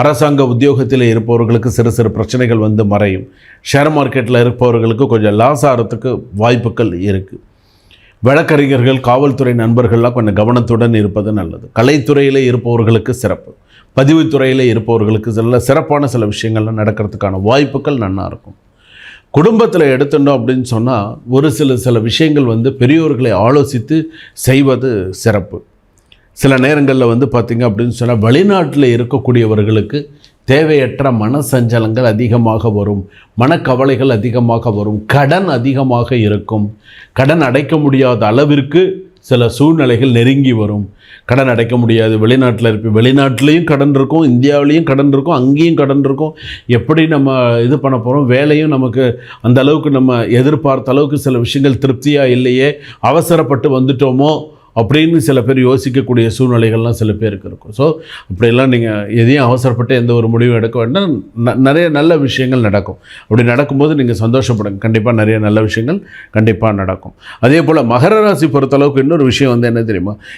அரசாங்க உத்தியோகத்தில் இருப்பவர்களுக்கு சிறு சிறு பிரச்சனைகள் வந்து மறையும். ஷேர் மார்க்கெட்டில் இருப்பவர்களுக்கு கொஞ்சம் லாஸ் ஆகிறதுக்கு வாய்ப்புகள் இருக்குது வழக்கறிஞர்கள் காவல்துறை நண்பர்கள்லாம் கொஞ்சம் கவனத்துடன் இருப்பது நல்லது. கலைத்துறையில் இருப்பவர்களுக்கு சிறப்பு. பதிவுத்துறையில் இருப்பவர்களுக்கு சில சிறப்பான சில விஷயங்கள்லாம் நடக்கிறதுக்கான வாய்ப்புகள் நல்லாயிருக்கும் இருக்கும். குடும்பத்தில் எடுத்துட்டோம் அப்படின்னு சொன்னால் ஒரு சில சில விஷயங்கள் வந்து பெரியோர்களை ஆலோசித்து செய்வது சிறப்பு. சில நேரங்களில் வந்து பார்த்திங்க அப்படின்னு சொன்னால் வெளிநாட்டில் இருக்கக்கூடியவர்களுக்கு தேவையற்ற மனசஞ்சலங்கள் அதிகமாக வரும் மனக்கவலைகள் அதிகமாக வரும் கடன் அதிகமாக இருக்கும். கடன் அடைக்க முடியாத அளவிற்கு சில சூழ்நிலைகள் நெருங்கி வரும். கடன் அடைக்க முடியாது வெளிநாட்டில் இருப்ப வெளிநாட்டிலையும் கடன் இருக்கும் இந்தியாவிலையும் கடன் இருக்கும் அங்கேயும் கடன் இருக்கும். எப்படி நம்ம இது பண்ண போகிறோம் வேலையும் நமக்கு அந்த அளவுக்கு நம்ம எதிர்பார்த்த அளவுக்கு சில விஷயங்கள் திருப்தியாக இல்லையே அவசரப்பட்டு வந்துட்டோமோ அப்படின்னு சில பேர் யோசிக்கக்கூடிய சூழ்நிலைகள்லாம் சில பேருக்கு இருக்கும். ஸோ அப்படியெல்லாம் நீங்கள் எதையும் அவசரப்பட்டு எந்த ஒரு முடிவும் எடுக்க வேண்டாம். ந- நிறைய நல்ல விஷயங்கள் நடக்கும். அப்படி நடக்கும்போது நீங்கள் சந்தோஷப்படுங்க. கண்டிப்பாக நிறைய நல்ல விஷயங்கள் கண்டிப்பாக நடக்கும். அதே போல் மகர ராசி பொறுத்தளவுக்கு இன்னொரு விஷயம் வந்து என்ன தெரியுமா?